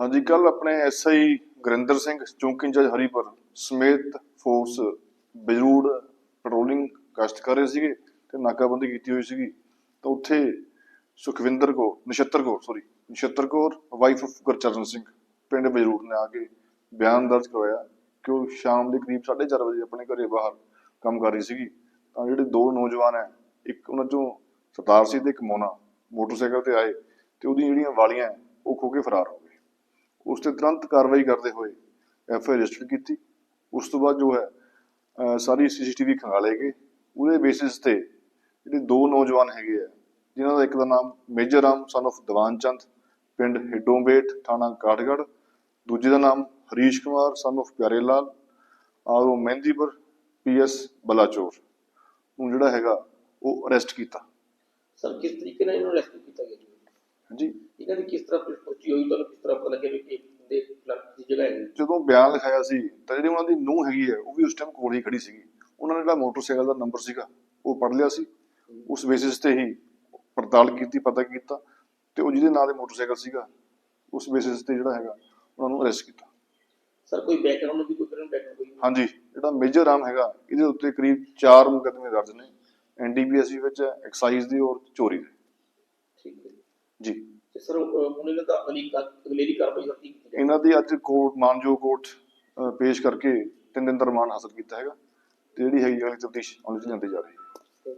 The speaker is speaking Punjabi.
ਹਾਂਜੀ ਕੱਲ ਆਪਣੇ ਐਸਆਈ ਗੁਰਿੰਦਰ ਸਿੰਘ, ਚੌਂਕੀ ਇੰਚਾਰਜ ਹਰੀਪੁਰ ਸਮੇਤ ਫੋਰਸ ਬਜਰੂੜ ਪੈਟਰੋਲਿੰਗ ਗਸ਼ਤ ਕਰ ਰਹੇ ਸੀਗੇ ਤੇ ਨਾਕਾਬੰਦੀ ਕੀਤੀ ਹੋਈ ਸੀਗੀ। ਤਾਂ ਉੱਥੇ ਸੁਖਵਿੰਦਰ ਕੋ Nachhattar Kaur sorry Nachhattar Kaur wife of Gurcharan Singh, ਪਿੰਡ ਬਜਰੂੜ ਨੇ ਆ ਕੇ ਬਿਆਨ ਦਰਜ ਕਰਵਾਇਆ ਕਿ ਉਹ ਸ਼ਾਮ ਦੇ ਕਰੀਬ 4:30 ਵਜੇ ਆਪਣੇ ਘਰੇ ਬਾਹਰ ਕੰਮ ਕਰ ਰਹੀ ਸੀਗੀ। ਤਾਂ ਜਿਹੜੇ ਦੋ ਨੌਜਵਾਨ ਹੈ, ਇੱਕ ਉਹਨਾਂ ਚੋਂ ਸਰਦਾਰ ਸੀ ਤੇ ਇੱਕ ਮੋਨਾ ਮੋਟਰਸਾਈਕਲ ਤੇ ਆਏ ਤੇ ਉਹਦੀਆਂ ਜਿਹੜੀਆਂ ਵਾਲੀਆਂ ਉਹ ਖੋ ਕੇ ਫਰਾਰ ਹੋ ਗਏ। ਉਸ ਤੇ ਤੁਰੰਤ ਕਾਰਵਾਈ ਕਰਦੇ ਹੋਏ ਐਫ ਆਈ ਰਜਿਸਟਰ ਕੀਤੀ। ਉਸ ਤੋਂ ਬਾਅਦ ਜੋ ਹੈ ਸਾਰੀ ਸੀਸੀਟੀਵੀ ਖੰਗਾਲੇ ਗਏ। ਉਹਦੇ ਬੇਸਿਸ ਤੇ ਜਿਹੜੇ ਦੋ ਨੌਜਵਾਨ ਹੈਗੇ ਆ ਜਿਨ੍ਹਾਂ ਦਾ ਇੱਕ ਦਾ ਨਾਮ major Ram son of Diwan Chand ਪਿੰਡ ਹਿੱਡੋਂਬੇਟ ਥਾਣਾ ਕਾਠਗੜ੍ਹ। ਦੂਜੇ ਦਾ ਨਾਮ ਹਰੀਸ਼ ਕੁਮਾਰ ਸਨ of ਪਿਆਰੇ ਲਾਲ ਔਰ ਉਹ ਮਹਿੰਦੀਪੁਰ ਪੀਐਸ ਬਲਾਚੌਰ। ਨੂੰ ਜਿਹੜਾ ਹੈਗਾ ਉਹ ਅਰੈਸਟ ਕੀਤਾ। ਸਰ ਕਿਸ ਤਰੀਕੇ ਨਾਲ ਇਹਨੂੰ ਰੈਸਕਿਊ ਕੀਤਾ ਗਿਆ ਜੀ? ਹਾਂਜੀ। ਇਹਨਾਂ ਦੀ ਕਿਸ ਤਰ੍ਹਾਂ ਪਹੁੰਚੀ ਹੋਈ? ਤੁਹਾਨੂੰ ਲੱਗਿਆ ਵੀ ਇਹ ਬੰਦੇ ਫਲਾਣੀ ਦੀ ਜਗ੍ਹਾ ਹੈ ਜਦੋਂ ਬਿਆਨ ਲਿਖਾਇਆ ਸੀ ਤਾਂ ਜਿਹੜੀ ਉਹਨਾਂ ਦੀ ਨੂੰਹ ਹੈਗੀ ਹੈ ਉਹ ਵੀ ਉਸ ਟਾਈਮ ਕੋਲ ਹੀ ਖੜੀ ਸੀਗੀ। ਉਹਨਾਂ ਨੇ ਜਿਹੜਾ ਮੋਟਰਸਾਈਕਲ ਦਾ ਨੰਬਰ ਸੀਗਾ ਉਹ ਪੜ ਲਿਆ ਸੀ। ਉਸ ਬੇਸਿਸ ਤੇ ਹੀ ਪੜਤਾਲ ਕੀਤੀ ਪਤਾ ਕੀਤਾ ਤੇ ਉਹ ਜਿਹਦੇ ਨਾਂ ਦੇ ਮੋਟਰਸਾਈਕਲ ਸੀਗਾ ਉਸ ਬੇਸਿਸ ਤੇ ਜਿਹੜਾ ਹੈਗਾ ਉਹਨਾਂ ਨੂੰ ਅਰੈਸਟ ਕੀਤਾ। ਸਰ ਕੋਈ ਬੈਕਗ੍ਰਾਉਂਡ ਵੀ ਕੋਈ ਕਰਨ ਬੈਕਗ੍ਰਾਉਂਡ ਕੋਈ? ਹਾਂਜੀ ਜਿਹੜਾ ਮੇਜਰ ਰਾਮ ਹੈਗਾ ਇਹਦੇ ਉੱਤੇ ਕਰੀਬ 4 ਮੁਕੱਦਮੇ ਦਰਜ ਨੇ। ਐਨਡੀਪੀਐਸ ਵਿੱਚ ਐਕਸਾਈਜ਼ ਦੀ ਔਰ ਚੋਰੀ ਦੇ। ਠੀਕ ਹੈ ਜੀ। ਤੇ ਸਰ ਹੁਣ ਇਹਨਾਂ ਦਾ ਅਗਲੀ ਅਗਲੇਰੀ ਕਾਰਵਾਈ ਸਰ ਕੀਤੀ ਜਾਏ ਇਹਨਾਂ ਦੀ ਅੱਜ ਕੋਰਟ ਮਾਨਜੋ ਕੋਰਟ ਪੇਸ਼ ਕਰਕੇ ਤਿੰਨ ਦਿਨ ਦਾ ਰਿਮਾਂਡ ਹਾਸਲ ਕੀਤਾ ਹੈਗਾ, ਤੇ ਜਿਹੜੀ ਹੈਗੀ ਅਗਲੀ ਤਫਤੀਸ਼ ਅਮਲ ਚ ਲਿਆਂਦੀ ਜਾ ਰਹੀ ਹੈ।